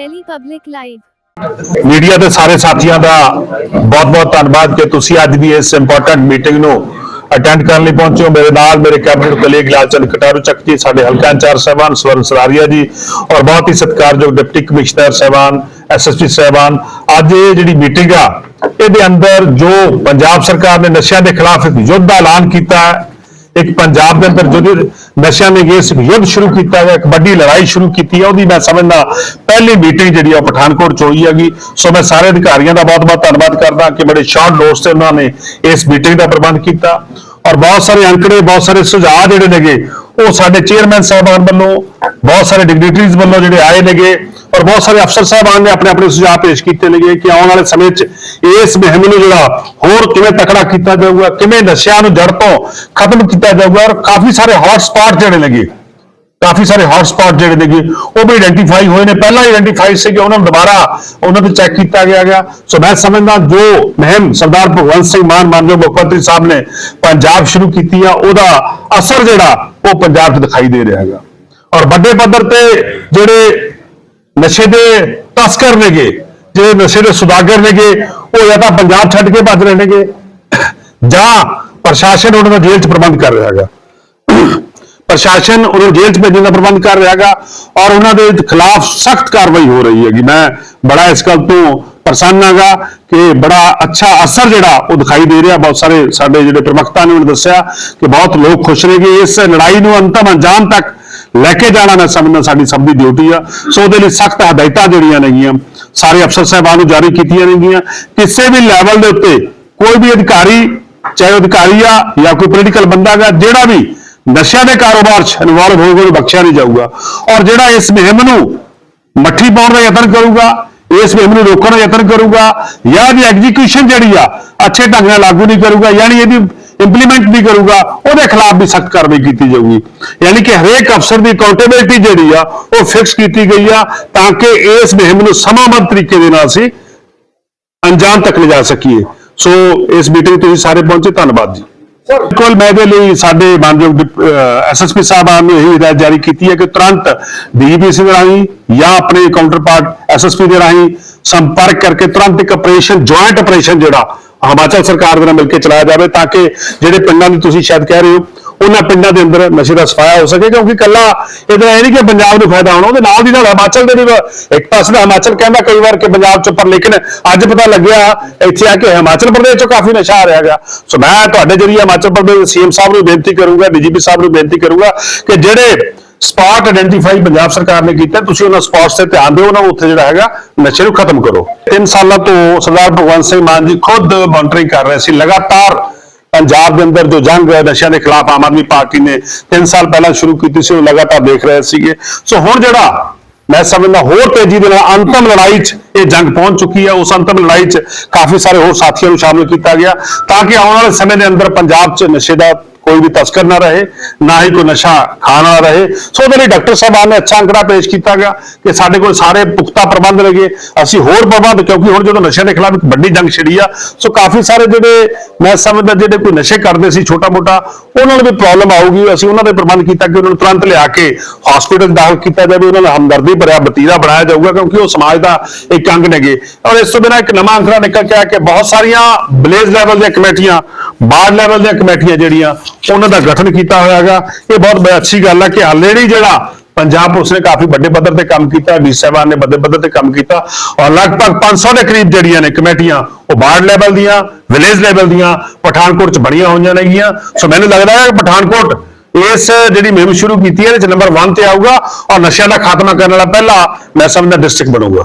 Delhi Public Live media ਦੇ ਸਾਰੇ ਸਾਥੀਆਂ ਦਾ ਬਹੁਤ-ਬਹੁਤ ਧੰਨਵਾਦ ਕਿ ਤੁਸੀਂ ਅੱਜ ਦੀ ਇਸ ਇੰਪੋਰਟੈਂਟ ਮੀਟਿੰਗ ਨੂੰ ਅਟੈਂਡ ਕਰਨ ਲਈ ਪਹੁੰਚੇ ਹੋ। ਮੇਰੇ ਨਾਲ ਮੇਰੇ ਕੈਬਨਿਟ ਕਲੀਗ ਲਾਲਚੰਦ ਕਟਾਰੂ ਚੱਕ ਜੀ ਸਾਡੇ ਹਲਕਾ ਇੰਚਾਰਜ ਸਾਹਿਬਾਨ ਸਵਰਨ ਸਰਾਰੀਆ ਜੀ ਔਰ ਬਹੁਤ ਹੀ ਸਤਿਕਾਰਯੋਗ ਡਿਪਟੀ ਕਮਿਸ਼ਨਰ ਸਾਹਿਬਾਨ ਐਸਐਸਪੀ ਸਾਹਿਬਾਨ। ਅੱਜ ਇਹ ਜਿਹੜੀ ਮੀਟਿੰਗ ਆ, ਇਹਦੇ ਅੰਦਰ ਜੋ ਪੰਜਾਬ ਸਰਕਾਰ ਨੇ ਨਸ਼ਿਆਂ ਦੇ ਖਿਲਾਫ ਇੱਕ ਯੁੱਧ ਦਾ ਐਲਾਨ ਕੀਤਾ ਇੱਕ ਪੰਜਾਬ ਦੇ ਅੰਦਰ ਜਦੋਂ ਨਸ਼ਿਆਂ ਨੇ ਅਗੇਂਸਟ ਯੁੱਧ ਸ਼ੁਰੂ ਕੀਤਾ ਗਿਆ ਇੱਕ ਵੱਡੀ ਲੜਾਈ ਸ਼ੁਰੂ ਕੀਤੀ ਹੈ, ਉਹਦੀ ਮੈਂ ਸਮਝਦਾ ਪਹਿਲੀ ਮੀਟਿੰਗ ਜਿਹੜੀ ਆ ਉਹ ਪਠਾਨਕੋਟ ਚ ਹੋਈ ਹੈਗੀ। ਸੋ ਮੈਂ ਸਾਰੇ ਅਧਿਕਾਰੀਆਂ ਦਾ ਬਹੁਤ-ਬਹੁਤ ਧੰਨਵਾਦ ਕਰਦਾ ਕਿ ਬੜੇ ਸ਼ਾਰਟ ਨੋਟਸ ਤੇ ਉਹਨਾਂ ਨੇ ਇਸ ਮੀਟਿੰਗ ਦਾ ਪ੍ਰਬੰਧ ਕੀਤਾ। ਔਰ ਬਹੁਤ ਸਾਰੇ ਅੰਕੜੇ, ਬਹੁਤ ਸਾਰੇ ਸੁਝਾਅ ਜਿਹੜੇ ਨੇਗੇ ਉਹ ਸਾਡੇ ਚੇਅਰਮੈਨ ਸਾਹਿਬਾਨ ਵੱਲੋਂ, ਬਹੁਤ ਸਾਰੇ ਡਿਗਨਿਟਰੀਜ਼ ਵੱਲੋਂ ਜਿਹੜੇ ਆਏ ਨੇਗੇ ਔਰ ਬਹੁਤ ਸਾਰੇ ਅਫਸਰ ਸਾਹਿਬਾਨ ਨੇ ਆਪਣੇ ਆਪਣੇ ਸੁਝਾਅ ਪੇਸ਼ ਕੀਤੇ ਨੇਗੇ ਕਿ ਆਉਣ ਵਾਲੇ ਸਮੇਂ 'ਚ ਇਸ ਮੁਹਿੰਮ ਨੂੰ ਜਿਹੜਾ ਹੋਰ ਕਿਵੇਂ ਤਕੜਾ ਕੀਤਾ ਜਾਊਗਾ, ਕਿਵੇਂ ਨਸ਼ਿਆਂ ਨੂੰ ਜੜ ਤੋਂ ਖਤਮ ਕੀਤਾ ਜਾਊਗਾ ਔਰ ਕਾਫੀ ਸਾਰੇ ਹੌਟ ਸਪਾਟ ਜਿਹੜੇ ਨੇਗੇ। ਕਾਫੀ ਸਾਰੇ ਹੌਟ ਸਪਾਟ ਜਿਹੜੇ ਨੇਗੇ, ਉਹ ਵੀ ਆਇਡੈਂਟੀਫਾਈ ਹੋਏ ਨੇ। ਪਹਿਲਾਂ ਆਇਡੈਂਟੀਫਾਈ ਸੀਗੇ, ਉਹਨਾਂ ਨੂੰ ਦੁਬਾਰਾ ਉਹਨਾਂ ਤੇ ਚੈੱਕ ਕੀਤਾ ਗਿਆ ਗਿਆ। ਸੋ ਮੈਂ ਸਮਝਦਾ ਜੋ ਮਹਿਮ ਸਰਦਾਰ ਭਗਵੰਤ ਸਿੰਘ ਮਾਨ ਮਾਨਯੋਗ ਮੁੱਖ ਮੰਤਰੀ ਸਾਹਿਬ ਨੇ ਪੰਜਾਬ ਸ਼ੁਰੂ ਕੀਤੀ ਆ, ਉਹਦਾ ਅਸਰ ਜਿਹੜਾ, ਉਹ ਪੰਜਾਬ 'ਚ ਦਿਖਾਈ ਦੇ ਰਿਹਾ ਹੈਗਾ। ਔਰ ਵੱਡੇ ਪੱਧਰ ਤੇ ਜਿਹੜੇ ਨਸ਼ੇ ਦੇ ਤਸਕਰ ਨੇਗੇ, ਜਿਹੜੇ ਨਸ਼ੇ ਦੇ ਸੁਦਾਗਰ ਨੇਗੇ, ਉਹ ਜਾਂ ਤਾਂ ਪੰਜਾਬ ਛੱਡ ਕੇ ਭੱਜ ਰਹੇ ਨੇਗੇ, ਜਾਂ ਪ੍ਰਸ਼ਾਸਨ ਉਹਨਾਂ ਦਾ ਜੇਲ੍ਹ 'ਚ ਪ੍ਰਬੰਧ ਕਰ ਰਿਹਾ ਹੈਗਾ। ਪ੍ਰਸ਼ਾਸਨ ਉਹਨੂੰ ਜੇਲ੍ਹ 'ਚ ਭੇਜਣ ਦਾ ਪ੍ਰਬੰਧ ਕਰ ਰਿਹਾ ਹੈਗਾ ਔਰ ਉਹਨਾਂ ਦੇ ਖਿਲਾਫ ਸਖਤ ਕਾਰਵਾਈ ਹੋ ਰਹੀ ਹੈਗੀ। ਮੈਂ ਬੜਾ ਇਸ ਗੱਲ ਤੋਂ ਪ੍ਰਸੰਨ ਹੈਗਾ ਕਿ ਬੜਾ ਅੱਛਾ ਅਸਰ ਜਿਹੜਾ ਉਹ ਦਿਖਾਈ ਦੇ ਰਿਹਾ। ਬਹੁਤ ਸਾਰੇ ਸਾਡੇ ਜਿਹੜੇ ਪ੍ਰਵਕਤਾ ਨੇ ਉਹਨਾਂ ਦੱਸਿਆ ਕਿ ਬਹੁਤ ਲੋਕ ਖੁਸ਼ ਨੇ ਕਿ ਇਸ ਲੜਾਈ ਨੂੰ ਅੰਤਮ ਅੰਜਾਮ ਤੱਕ ਲੈ ਕੇ ਜਾਣਾ ਮੈਂ ਸਮਝਦਾ ਸਾਡੀ ਸਭ ਦੀ ਡਿਊਟੀ ਆ। ਸੋ ਉਹਦੇ ਲਈ ਸਖਤ ਹਦਾਇਤਾਂ ਜਿਹੜੀਆਂ ਨੇਗੀਆਂ, ਸਾਰੇ ਅਫਸਰ ਸਾਹਿਬਾਨ ਨੂੰ ਜਾਰੀ ਕੀਤੀਆਂ ਨੇਗੀਆਂ। ਕਿਸੇ ਵੀ ਲੈਵਲ ਦੇ ਉੱਤੇ ਕੋਈ ਵੀ ਅਧਿਕਾਰੀ, ਚਾਹੇ ਉਹ ਅਧਿਕਾਰੀ ਆ ਜਾਂ ਕੋਈ ਪੋਲੀਟੀਕਲ ਬੰਦਾ ਗਾ ਜਿਹੜਾ ਵੀ ਨਸ਼ਿਆਂ ਦੇ ਕਾਰੋਬਾਰ 'ਚ ਇਨਵੋਲਵ ਹੋਊਗਾ ਉਹਨੂੰ ਬਖਸ਼ਿਆ ਨਹੀਂ ਜਾਊਗਾ। ਔਰ ਜਿਹੜਾ ਇਸ ਮੁਹਿੰਮ ਨੂੰ ਮੱਠੀ ਪਾਉਣ ਦਾ ਯਤਨ ਕਰੂਗਾ, ਇਸ ਮੁਹਿੰਮ ਨੂੰ ਰੋਕਣ ਦਾ ਯਤਨ ਕਰੂਗਾ, ਜਾਂ ਇਹਦੀ ਐਗਜ਼ੀਕਿਊਸ਼ਨ ਜਿਹੜੀ ਆ, ਅੱਛੇ ਢੰਗ ਨਾਲ ਲਾਗੂ ਨਹੀਂ ਕਰੂਗਾ, ਯਾਨੀ ਇਹਦੀ ਇੰਪਲੀਮੈਂਟ ਨਹੀਂ ਕਰੂਗਾ, ਉਹਦੇ ਖਿਲਾਫ ਵੀ ਸਖਤ ਕਾਰਵਾਈ ਕੀਤੀ ਜਾਊਗੀ। ਯਾਨੀ ਕਿ ਹਰੇਕ ਅਫਸਰ ਦੀ ਅਕਾਊਂਟੇਬਿਲਟੀ ਜਿਹੜੀ ਆ, ਉਹ ਫਿਕਸ ਕੀਤੀ ਗਈ ਆ, ਤਾਂ ਕਿ ਇਸ ਮੁਹਿੰਮ ਨੂੰ ਸਮਾਂਬੱਧ ਤਰੀਕੇ ਦੇ ਨਾਲ ਸੀ ਅੰਜਾਮ ਤੱਕ ਲਿਜਾ ਸਕੀਏ। ਸੋ ਇਸ ਮੀਟਿੰਗ ਤੁਸੀਂ ਸਾਰੇ ਪਹੁੰਚੇ, ਧੰਨਵਾਦ ਜੀ। ਬਿਲਕੁਲ, ਮੈਂ ਇਹਦੇ ਲਈ ਸਾਡੇ ਮਾਨਯੋਗ ਐਸਐਸਪੀ ਸਾਹਿਬਾਨ ਨੂੰ ਇਹ ਹਦਾਇਤ ਜਾਰੀ ਕੀਤੀ ਹੈ ਕਿ ਤੁਰੰਤ ਡੀਜੀਪੀ ਦੇ ਰਾਹੀਂ ਜਾਂ ਆਪਣੇ ਕਾਊਂਟਰ ਪਾਰਟ ਐਸਐਸਪੀ ਦੇ ਰਾਹੀਂ ਸੰਪਰਕ ਕਰਕੇ ਤੁਰੰਤ ਇੱਕ ਆਪਰੇਸ਼ਨ ਜੁਆਇੰਟ ਆਪਰੇਸ਼ਨ ਜਿਹੜਾ ਹਿਮਾਚਲ ਸਰਕਾਰ ਦੇ ਨਾਲ ਮਿਲ ਕੇ ਚਲਾਇਆ ਜਾਵੇ, ਤਾਂ ਕਿ ਜਿਹੜੇ ਪਿੰਡਾਂ ਦੀ ਤੁਸੀਂ ਸ਼ਾਇਦ ਕਹਿ ਰਹੇ ਹੋ ਉਹਨਾਂ ਪਿੰਡਾਂ ਦੇ ਅੰਦਰ ਨਸ਼ੇ ਦਾ ਸਫਾਇਆ ਹੋ ਸਕੇ, ਕਿਉਂਕਿ ਕੱਲਾ ਇਹਦਾ ਇਹ ਨਹੀਂ ਕਿ ਪੰਜਾਬ ਨੂੰ ਫਾਇਦਾ ਹੋਣਾ, ਉਹਦੇ ਨਾਲ ਦੀ ਨਾਲ ਹਿਮਾਚਲ ਦੇ ਵੀ ਇੱਕ ਪਾਸੇ ਦਾ ਹਿਮਾਚਲ ਕਹਿੰਦਾ ਕਈ ਵਾਰ ਕਿ ਪੰਜਾਬ ਚ ਪਰ ਲੇਕਿਨ ਅੱਜ ਪਤਾ ਲੱਗਿਆ, ਇੱਥੇ ਆ ਕੇ ਹਿਮਾਚਲ ਪ੍ਰਦੇਸ਼ ਚੋਂ ਕਾਫੀ ਨਸ਼ਾ ਆ ਰਿਹਾ ਹੈਗਾ। ਸੋ ਮੈਂ ਤੁਹਾਡੇ ਜਰੀਏ ਹਿਮਾਚਲ ਪ੍ਰਦੇਸ਼ ਦੇ ਸੀਐਮ ਸਾਹਿਬ ਨੂੰ ਬੇਨਤੀ ਕਰੂੰਗਾ, ਡੀਜੀਪੀ ਸਾਹਿਬ ਨੂੰ ਬੇਨਤੀ ਕਰੂੰਗਾ ਕਿ ਜਿਹੜੇ ਸਪਾਟ ਆਇਡੈਂਟੀਫਾਈ ਪੰਜਾਬ ਸਰਕਾਰ ਨੇ ਕੀਤਾ, ਤੁਸੀਂ ਉਹਨਾਂ ਸਪਾਟਸ ਤੇ ਧਿਆਨ ਦਿਓ, ਉਹਨਾਂ ਨੂੰ ਉੱਥੇ ਜਿਹੜਾ ਹੈਗਾ ਨਸ਼ੇ ਨੂੰ ਖਤਮ ਕਰੋ। 3 ਸਾਲਾਂ ਤੋਂ ਸਰਦਾਰ ਭਗਵੰਤ ਸਿੰਘ ਮਾਨ ਜੀ ਖੁਦ ਮੋਨਿਟਰਿੰਗ ਕਰ ਰਹੇ ਸੀ, ਲਗਾਤਾਰ ਪੰਜਾਬ ਦੇ ਅੰਦਰ ਜੋ ਜੰਗ ਹੈ ਨਸ਼ਿਆਂ ਦੇ ਖਿਲਾਫ ਆਮ ਆਦਮੀ ਪਾਰਟੀ ਨੇ 3 ਸਾਲ ਪਹਿਲਾਂ ਸ਼ੁਰੂ ਕੀਤੀ ਸੀ, ਉਹ ਲਗਾਤਾਰ ਦੇਖ ਰਹੇ ਸੀਗੇ। ਸੋ ਹੁਣ ਜਿਹੜਾ ਮੈਂ ਸਮਝਦਾ ਹੋਰ ਤੇਜ਼ੀ ਦੇ ਨਾਲ ਅੰਤਮ ਲੜਾਈ 'ਚ ਇਹ ਜੰਗ ਪਹੁੰਚ ਚੁੱਕੀ ਹੈ, ਉਸ ਅੰਤਮ ਲੜਾਈ 'ਚ ਕਾਫੀ ਸਾਰੇ ਹੋਰ ਸਾਥੀਆਂ ਨੂੰ ਸ਼ਾਮਲ ਕੀਤਾ ਗਿਆ ਤਾਂ ਕਿ ਆਉਣ ਵਾਲੇ ਸਮੇਂ ਦੇ ਅੰਦਰ ਪੰਜਾਬ 'ਚ ਨਸ਼ੇ ਦਾ ਕੋਈ ਵੀ ਤਸਕਰ ਨਾ ਰਹੇ, ਨਾ ਹੀ ਕੋਈ ਨਸ਼ਾ ਖਾਣ ਵਾਲਾ ਰਹੇ। ਸੋ ਉਹਦੇ ਲਈ ਡਾਕਟਰ ਸਾਹਿਬਾਨ ਨੇ ਅੱਛਾ ਅੰਕੜਾ ਪੇਸ਼ ਕੀਤਾ ਗਿਆ ਕਿ ਸਾਡੇ ਕੋਲ ਸਾਰੇ ਪੁਖਤਾ ਪ੍ਰਬੰਧ ਲਗੇ ਅਸੀਂ ਹੋਰ ਪ੍ਰਬੰਧ, ਕਿਉਂਕਿ ਹੁਣ ਜਦੋਂ ਨਸ਼ਿਆਂ ਦੇ ਖਿਲਾਫ ਇੱਕ ਵੱਡੀ ਜੰਗ ਛਿੜੀ ਆ, ਸੋ ਕਾਫੀ ਸਾਰੇ ਜਿਹੜੇ ਮੈਂ ਸਮਝਦਾ ਜਿਹੜੇ ਕੋਈ ਨਸ਼ੇ ਕਰਦੇ ਸੀ ਛੋਟਾ ਮੋਟਾ ਉਹਨਾਂ ਨੂੰ ਵੀ ਪ੍ਰੋਬਲਮ ਆਊਗੀ। ਅਸੀਂ ਉਹਨਾਂ ਦੇ ਪ੍ਰਬੰਧ ਕੀਤਾ ਕਿ ਉਹਨਾਂ ਨੂੰ ਤੁਰੰਤ ਲਿਆ ਕੇ ਹਸਪੀਟਲ ਦਾਖਲ ਕੀਤਾ ਜਾਵੇ। ਉਹਨਾਂ ਨੂੰ ਹਮਦਰਦੀ ਭਰਿਆ ਵਤੀਰਾ ਬਣਾਇਆ ਜਾਊਗਾ, ਕਿਉਂਕਿ ਉਹ ਸਮਾਜ ਦਾ ਇੱਕ ਅੰਗ ਨੇਗੇ। ਔਰ ਇਸ ਤੋਂ ਬਿਨਾਂ ਇੱਕ ਨਵਾਂ ਅੰਕੜਾ ਨਿਕਲ ਕੇ ਆਇਆ ਕਿ ਬਹੁਤ ਸਾਰੀਆਂ ਵਿਲੇਜ ਲੈਵਲ ਦੀਆਂ ਕਮੇਟੀਆਂ ਬਾਰਡ ਲੈਵਲ ਦੀਆਂ ਕਮੇਟੀਆਂ ਜਿਹੜੀਆਂ, ਉਹਨਾਂ ਦਾ ਗਠਨ ਕੀਤਾ ਹੋਇਆ ਹੈਗਾ ਇਹ ਬਹੁਤ ਅੱਛੀ ਗੱਲ ਹੈ ਕਿ ਆਲਰੇਡੀ ਜਿਹੜਾ ਪੰਜਾਬ ਪੁਲਿਸ ਨੇ ਕਾਫੀ ਵੱਡੇ ਪੱਧਰ ਤੇ ਕੰਮ ਕੀਤਾ, ਡੀ ਸਾਹਿਬਾਨ ਨੇ ਵੱਡੇ ਪੱਧਰ ਤੇ ਕੰਮ ਕੀਤਾ, ਔਰ ਲਗਭਗ 500 ਦੇ ਕਰੀਬ ਜਿਹੜੀਆਂ ਨੇ ਕਮੇਟੀਆਂ, ਉਹ ਵਾਰਡ ਲੈਵਲ ਦੀਆਂ, ਵਿਲੇਜ ਲੈਵਲ ਦੀਆਂ, ਪਠਾਨਕੋਟ ਚ ਬਣੀਆਂ ਹੋਈਆਂ ਨੇਗੀਆਂ। ਸੋ ਮੈਨੂੰ ਲੱਗਦਾ ਹੈ ਕਿ ਪਠਾਨਕੋਟ ਇਸ ਜਿਹੜੀ ਮੁਹਿੰਮ ਸ਼ੁਰੂ ਕੀਤੀ ਹੈ, ਇਹਦੇ ਨੰਬਰ 1 ਤੇ ਆਊਗਾ, ਔਰ ਨਸ਼ਿਆਂ ਦਾ ਖਾਤਮਾ ਕਰਨ ਵਾਲਾ ਪਹਿਲਾ ਮੈਂ ਸਮਝਦਾ ਡਿਸਟ੍ਰਿਕਟ ਬਣੂਗਾ।